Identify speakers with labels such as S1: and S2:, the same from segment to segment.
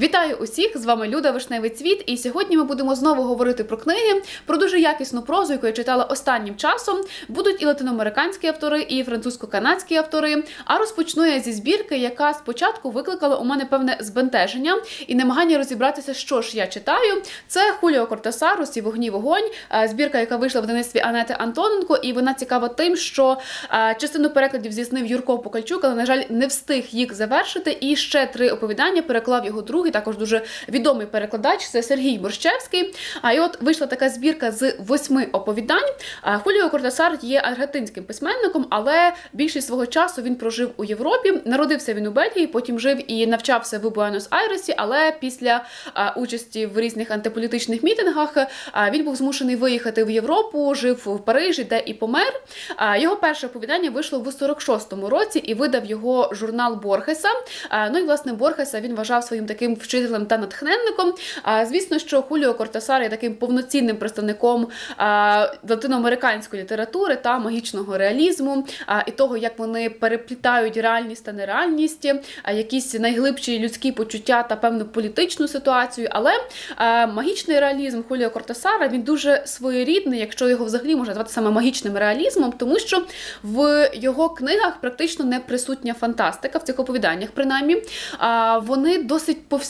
S1: Вітаю усіх! З вами Люда Вишневий Цвіт. І сьогодні ми будемо знову говорити про книги, про дуже якісну прозу, яку я читала останнім часом. Будуть і латиноамериканські автори, і французько-канадські автори. А розпочну я зі збірки, яка спочатку викликала у мене певне збентеження і намагання розібратися, що ж я читаю. Це Хуліо Кортесар, «Усі вогні вогонь. е, Збірка, яка вийшла в видавництві Анети Антоненко, і вона цікава тим, що е, частину перекладів здійснив Юрко Покальчук, але на жаль, не встиг їх завершити. І ще три оповідання переклав його другий, також дуже відомий перекладач. Це Сергій Борщевський. А і от вийшла така збірка з восьми оповідань. Хуліо Кортесар є аргентинським письменником, але більшість свого часу він прожив у Європі. Народився він у Бельгії, потім жив і навчався в Буенос-Айресі, але після участі в різних антиполітичних мітингах він був змушений виїхати в Європу, жив в Парижі, де і помер. Його перше оповідання вийшло в 46-му році і видав його журнал Борхеса. Ну і власне Борхеса він вважав своїм таким вчителем та натхненником. А, Звісно, що Хуліо Кортесар є таким повноцінним представником латиноамериканської літератури та магічного реалізму, і того, як вони переплітають реальність та нереальність, якісь найглибші людські почуття та певну політичну ситуацію. Але магічний реалізм Хуліо Кортесара він дуже своєрідний, якщо його взагалі можна назвати саме магічним реалізмом, тому що в його книгах практично не присутня фантастика в цих оповіданнях, принаймні. Вони досить повсякденні,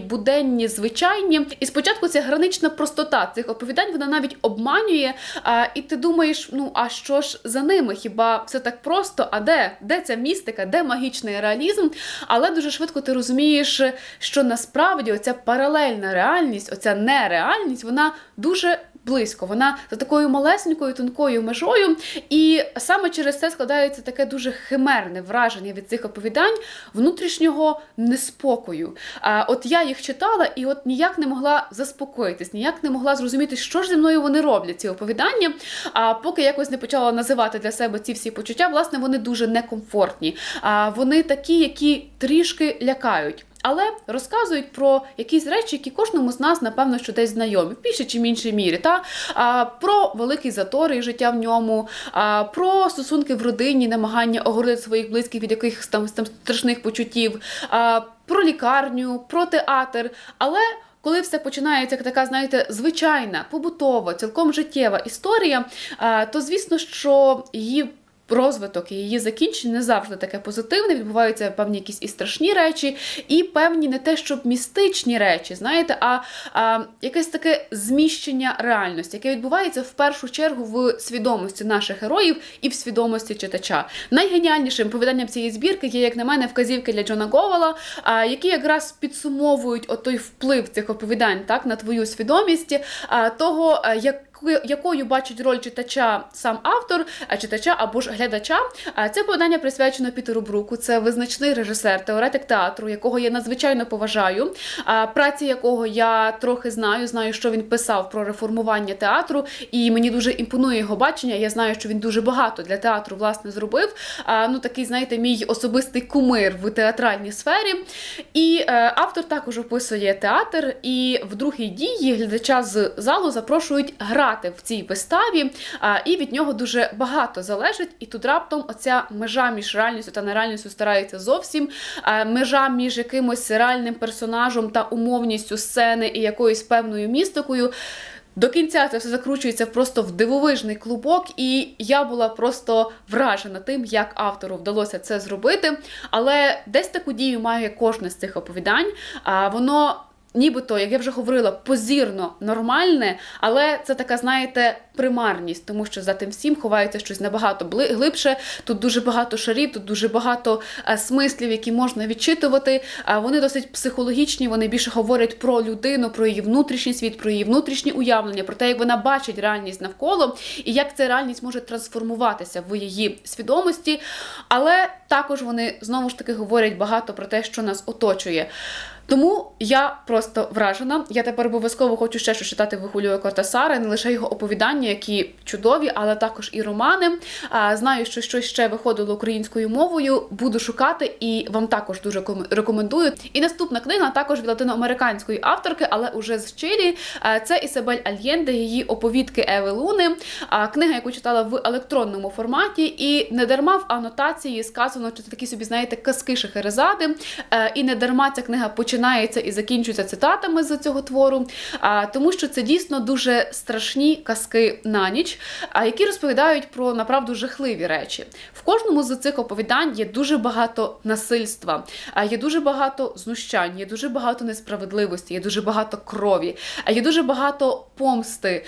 S1: буденні, звичайні. І спочатку ця гранична простота цих оповідань вона навіть обманює. А, і ти думаєш, ну а що ж за ними? Хіба все так просто? А де? Де ця містика, де магічний реалізм? Але дуже швидко ти розумієш, що насправді оця паралельна реальність, оця нереальність, вона дуже. Близько, вона за такою малесенькою тонкою межою, і саме через це складається таке дуже химерне враження від цих оповідань внутрішнього неспокою. А от я їх читала і от ніяк не могла заспокоїтись, ніяк не могла зрозуміти, що ж зі мною вони роблять ці оповідання. А поки якось не почала називати для себе ці всі почуття, власне, вони дуже некомфортні. А вони такі, які трішки лякають. Але розказують про якісь речі, які кожному з нас, напевно, що десь знайомі, в більшій чи іншій мірі. Та? А, про великий затор і життя в ньому, а, про стосунки в родині, намагання огородити своїх близьких від якихось там, там страшних почуттів, а, про лікарню, про театр. Але коли все починається як така, знаєте, звичайна, побутова, цілком життєва історія, то звісно, що її. Розвиток і її закінчення не завжди таке позитивне. Відбуваються певні якісь і страшні речі, і певні не те, щоб містичні речі, знаєте, а, а якесь таке зміщення реальності, яке відбувається в першу чергу в свідомості наших героїв і в свідомості читача. Найгеніальнішим повіданням цієї збірки є, як на мене, вказівки для Джона Говала, які якраз підсумовують отой вплив цих оповідань так на твою свідомість, того як якою бачить роль читача сам автор, читача або ж глядача. Це подання присвячено Пітеру Бруку. Це визначний режисер, теоретик театру, якого я надзвичайно поважаю. Праці якого я трохи знаю, знаю, що він писав про реформування театру, і мені дуже імпонує його бачення. Я знаю, що він дуже багато для театру власне зробив. Ну такий, знаєте, мій особистий кумир в театральній сфері. І е, автор також описує театр, і в другій дії глядача з залу запрошують грати в цій виставі, і від нього дуже багато залежить. І тут раптом оця межа між реальністю та нереальністю старається зовсім. Межа між якимось реальним персонажем та умовністю сцени і якоюсь певною містикою. До кінця це все закручується просто в дивовижний клубок, і я була просто вражена тим, як автору вдалося це зробити. Але десь таку дію має кожне з цих оповідань. Воно нібито, як я вже говорила, позірно нормальне, але це така, знаєте, примарність, тому що за тим всім ховається щось набагато глибше. Тут дуже багато шарів, тут дуже багато е, смислів, які можна відчитувати. А вони досить психологічні, вони більше говорять про людину, про її внутрішній світ, про її внутрішні уявлення, про те, як вона бачить реальність навколо, і як ця реальність може трансформуватися в її свідомості. Але також вони знову ж таки говорять багато про те, що нас оточує. Тому я просто вражена. Я тепер обов'язково хочу ще щось читати в Кортасара, не лише його оповідання, які чудові, але також і романи. Знаю, що щось ще виходило українською мовою. Буду шукати і вам також дуже рекомендую. І наступна книга також від латиноамериканської авторки, але уже з Чилі. Це Ісабель Альєнде, її оповідки Еви Луни. Книга, яку читала в електронному форматі, і не дарма в анотації сказано, що це такі собі, знаєте, казки Шахерезади. Е, І не дарма ця книга починає починається і закінчується цитатами з цього твору, тому що це дійсно дуже страшні казки на ніч, які розповідають про направду жахливі речі. В кожному з цих оповідань є дуже багато насильства, є дуже багато знущань, є дуже багато несправедливості, є дуже багато крові, є дуже багато помсти,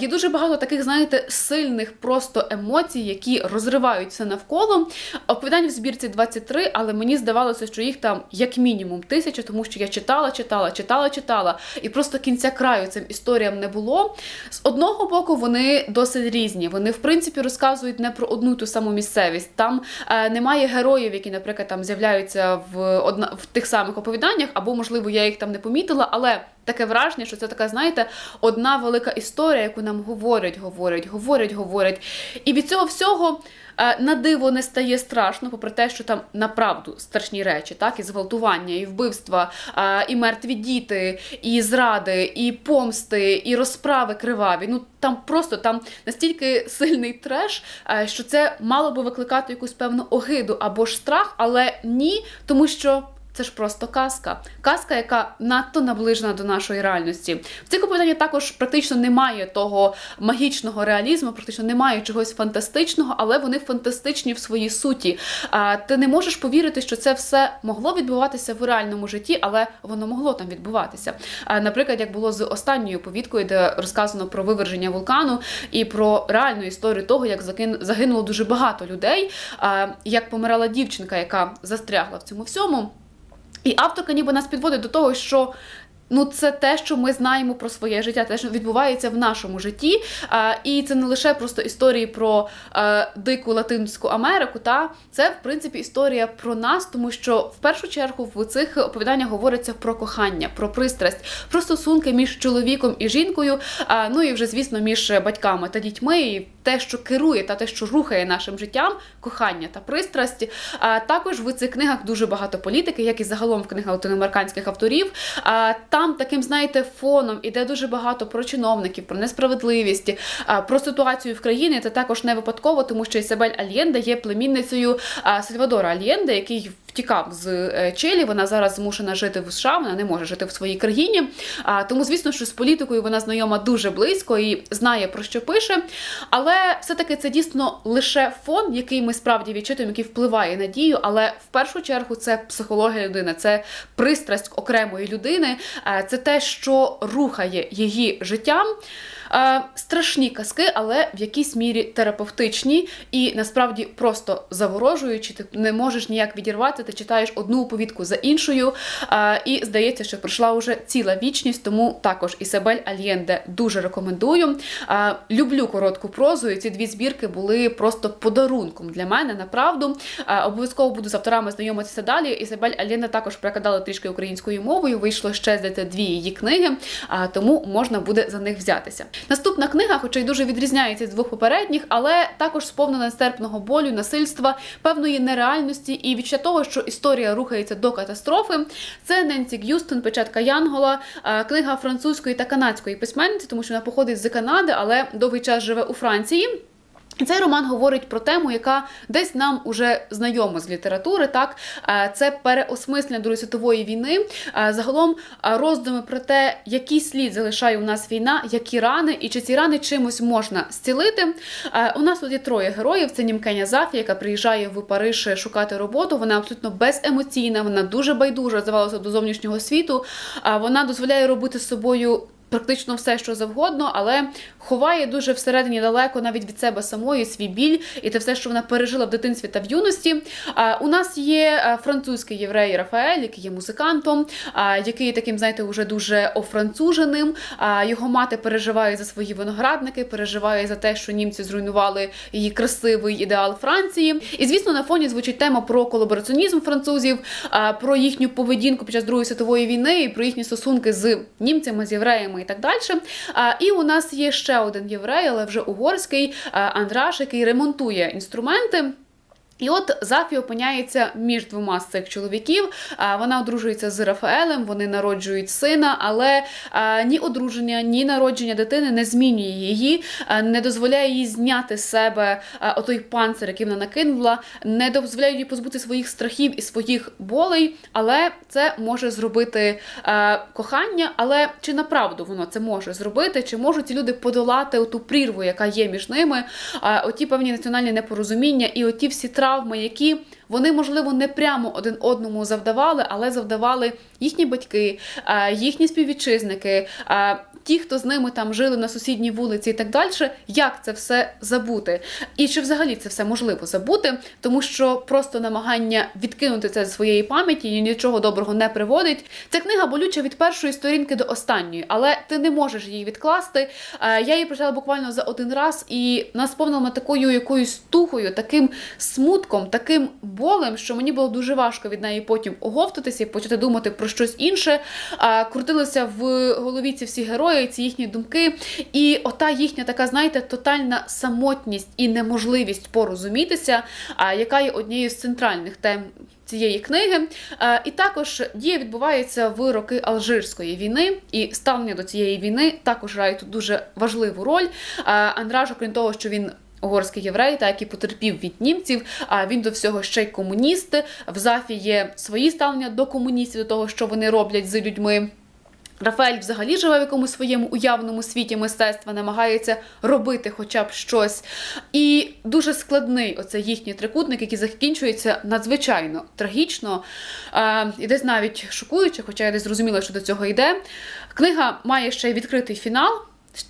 S1: є дуже багато таких, знаєте, сильних просто емоцій, які розривають все навколо. Оповідань в збірці 23, але мені здавалося, що їх там як мінімум тисяча, тому я читала, читала, читала, читала, і просто кінця краю цим історіям не було. З одного боку, вони досить різні. Вони, в принципі, розказують не про одну ту саму місцевість. Там е, немає героїв, які, наприклад, там з'являються в одна в тих самих оповіданнях, або можливо я їх там не помітила, але. Таке враження, що це така, знаєте, одна велика історія, яку нам говорять, говорять, говорять, говорять. І від цього всього е, на диво не стає страшно, попри те, що там направду страшні речі, так, і зґвалтування, і вбивства, е, і мертві діти, і зради, і помсти, і розправи криваві. Ну там просто там настільки сильний треш, е, що це мало би викликати якусь певну огиду або ж страх, але ні, тому що. Це ж просто казка. Казка, яка надто наближена до нашої реальності. В цих оповіданнях також практично немає того магічного реалізму, практично немає чогось фантастичного, але вони фантастичні в своїй суті. А ти не можеш повірити, що це все могло відбуватися в реальному житті, але воно могло там відбуватися. А, наприклад, як було з останньою повідкою, де розказано про виверження вулкану і про реальну історію того, як загинуло дуже багато людей, а, як помирала дівчинка, яка застрягла в цьому всьому. І авторка ніби нас підводить до того, що. Ну, це те, що ми знаємо про своє життя, те, що відбувається в нашому житті. А, і це не лише просто історії про е, дику Латинську Америку. Та це в принципі історія про нас, тому що в першу чергу в цих оповіданнях говориться про кохання, про пристрасть, про стосунки між чоловіком і жінкою. А, ну і вже звісно між батьками та дітьми. І те, що керує та те, що рухає нашим життям, кохання та пристрасть. А також в цих книгах дуже багато політики, як і загалом в книгах латиноамериканських авторів. А там таким, знаєте, фоном іде дуже багато про чиновників, про несправедливість, про ситуацію в країні. Це також не випадково, тому що Ісабель Альєнде є племінницею Сальвадора Альєнде, який втікав з е, Чилі. Вона зараз змушена жити в США, вона не може жити в своїй країні. А, тому, звісно, що з політикою вона знайома дуже близько і знає про що пише. Але все-таки це дійсно лише фон, який ми справді відчитуємо, який впливає на дію. Але в першу чергу це психологія людини, це пристрасть окремої людини, е, це те, що рухає її життям. Е, Страшні казки, але в якійсь мірі терапевтичні і насправді просто заворожуючі. Ти не можеш ніяк відірвати. Ти читаєш одну оповідку за іншою, е, і здається, що пройшла вже ціла вічність. Тому також Ісабель Альєнде дуже рекомендую. Е, Люблю коротку прозу. і Ці дві збірки були просто подарунком для мене. Направду обов'язково буду з авторами знайомитися далі. Ісабель Альєнде також перекладала трішки українською мовою. Вийшло ще здається, дві її книги, тому можна буде за них взятися. Наступна книга, хоча й дуже відрізняється з двох попередніх, але також сповнена нестерпного болю, насильства, певної нереальності і відчуття того, що історія рухається до катастрофи. Це Ненсі Г'юстон, печатка Янгола, е, книга французької та канадської письменниці, тому що вона походить з Канади, але довгий час живе у Франції. Цей роман говорить про тему, яка десь нам уже знайома з літератури. Так це переосмислення Другої світової війни. Загалом роздуми про те, який слід залишає у нас війна, які рани, і чи ці рани чимось можна зцілити. У нас тут є троє героїв: це Німкеня Зафі, яка приїжджає в Париж шукати роботу. Вона абсолютно беземоційна, вона дуже байдужа, здавалося, до зовнішнього світу. Вона дозволяє робити з собою. Практично все, що завгодно, але ховає дуже всередині далеко навіть від себе самої свій біль і те все, що вона пережила в дитинстві та в юності. А, У нас є е, французький єврей Рафаель, який є музикантом, який таким, знаєте, уже дуже офранцуженим. А, Його мати переживає за свої виноградники, переживає за те, що німці зруйнували її красивий ідеал Франції. І звісно, на фоні звучить тема про колабораціонізм французів, про їхню поведінку під час Другої світової війни, і про їхні стосунки з німцями, з євреями і так далі. І у нас є ще один єврей, але вже угорський Андраш, який ремонтує інструменти. І от Зафі опиняється між двома з цих чоловіків. Вона одружується з Рафаелем, вони народжують сина, але ні одруження, ні народження дитини не змінює її, не дозволяє їй зняти з себе отой панцир, який вона накинула, не дозволяє їй позбути своїх страхів і своїх болей. Але це може зробити кохання. Але чи направду воно це може зробити? Чи можуть ці люди подолати ту прірву, яка є між ними? Оті певні національні непорозуміння і оті всі травми, які вони, можливо, не прямо один одному завдавали, але завдавали їхні батьки, їхні співвітчизники, а, ті, хто з ними там жили на сусідній вулиці і так далі. Як це все забути? І чи взагалі це все можливо забути? Тому що просто намагання відкинути це з своєї пам'яті і нічого доброго не приводить. Ця книга болюча від першої сторінки до останньої, але ти не можеш її відкласти. Е, Я її прочитала буквально за один раз і насповнила такою якоюсь тухою, таким смутком, таким болем, що мені було дуже важко від неї потім оговтатися і почати думати про щось інше. Е, Крутилися в голові ці всі герої, ці їхні думки, і ота їхня така, знаєте, тотальна самотність і неможливість порозумітися, яка є однією з центральних тем. Цієї книги, Е, і також дія відбувається в роки Алжирської війни, і ставлення до цієї війни також грає тут дуже важливу роль. Е, Андраж, окрім того, що він угорський єврей, та який потерпів від німців, а він до всього ще й комуніст. В Зафі є свої ставлення до комуністів, до того, що вони роблять з людьми. Рафаель взагалі живе в якомусь своєму уявному світі мистецтва, намагається робити хоча б щось. І дуже складний оцей їхній трикутник, який закінчується надзвичайно трагічно е, і десь навіть шокуюче, хоча я десь зрозуміла, що до цього йде. Книга має ще й відкритий фінал.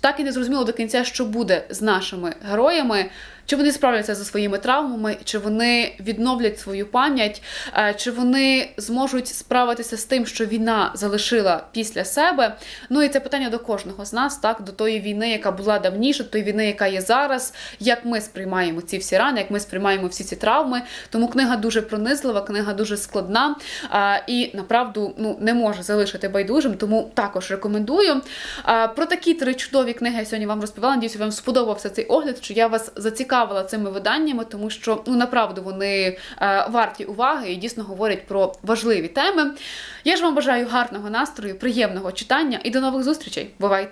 S1: Так і не зрозуміло до кінця, що буде з нашими героями. Чи вони справляться зі своїми травмами, чи вони відновлять свою пам'ять, е, чи вони зможуть справитися з тим, що війна залишила після себе. Ну і це питання до кожного з нас, так до тої війни, яка була давніше, до тої війни, яка є зараз. Як ми сприймаємо ці всі рани, як ми сприймаємо всі ці травми. Тому книга дуже пронизлива, книга дуже складна е, і направду ну не може залишити байдужим. Тому також рекомендую. Е, Про такі три чудові книги я сьогодні вам розповіла. Надіюся, вам сподобався цей огляд, що я вас зацікавила цими виданнями, тому що ну направду вони е, варті уваги і дійсно говорять про важливі теми. Я ж вам бажаю гарного настрою, приємного читання і до нових зустрічей. Бувайте!